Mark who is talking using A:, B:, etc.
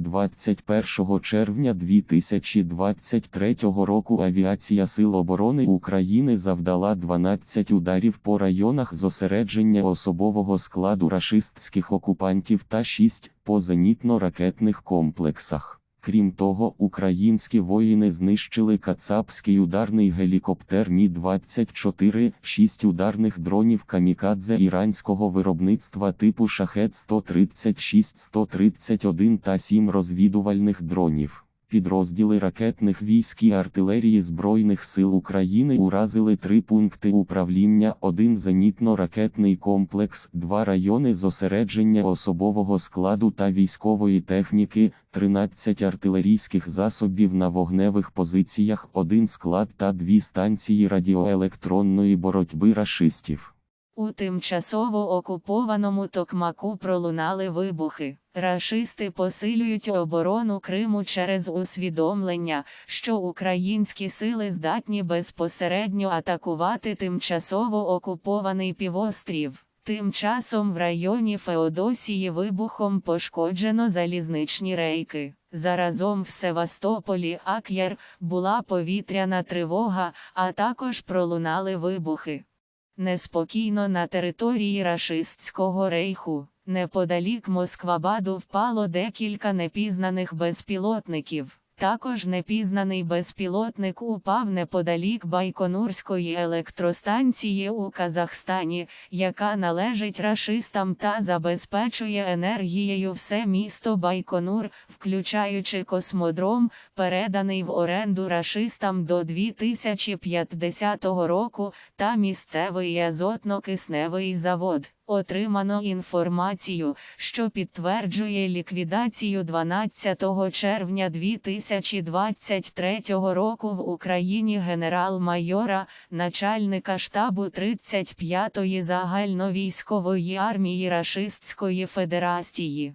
A: 21 червня 2023 року Авіація Сил оборони України завдала 12 ударів по районах зосередження особового складу рашистських окупантів та 6 по зенітно-ракетних комплексах. Крім того, українські воїни знищили кацапський ударний гелікоптер Мі-24, 6 ударних дронів камікадзе іранського виробництва типу Шахет 136-131 та 7 розвідувальних дронів. Підрозділи ракетних військ і артилерії Збройних сил України уразили три пункти управління, один зенітно-ракетний комплекс, два райони зосередження особового складу та військової техніки, 13 артилерійських засобів на вогневих позиціях, один склад та дві станції радіоелектронної боротьби рашистів.
B: У тимчасово окупованому Токмаку пролунали вибухи. Рашисти посилюють оборону Криму через усвідомлення, що українські сили здатні безпосередньо атакувати тимчасово окупований півострів. Тим часом в районі Феодосії вибухом пошкоджено залізничні рейки. Заразом в Севастополі Ак'єр була повітряна тривога, а також пролунали вибухи. Неспокійно на території рашистського рейху. Неподалік Москвабаду впало декілька непізнаних безпілотників. Також непізнаний безпілотник упав неподалік Байконурської електростанції у Казахстані, яка належить рашистам та забезпечує енергією все місто Байконур, включаючи космодром, переданий в оренду рашистам до 2050 року, та місцевий азотно-кисневий завод. Отримано інформацію, що підтверджує ліквідацію 12 червня 2023 року в Україні генерал-майора, начальника штабу 35-ї загальновійськової армії Рашистської Федерації.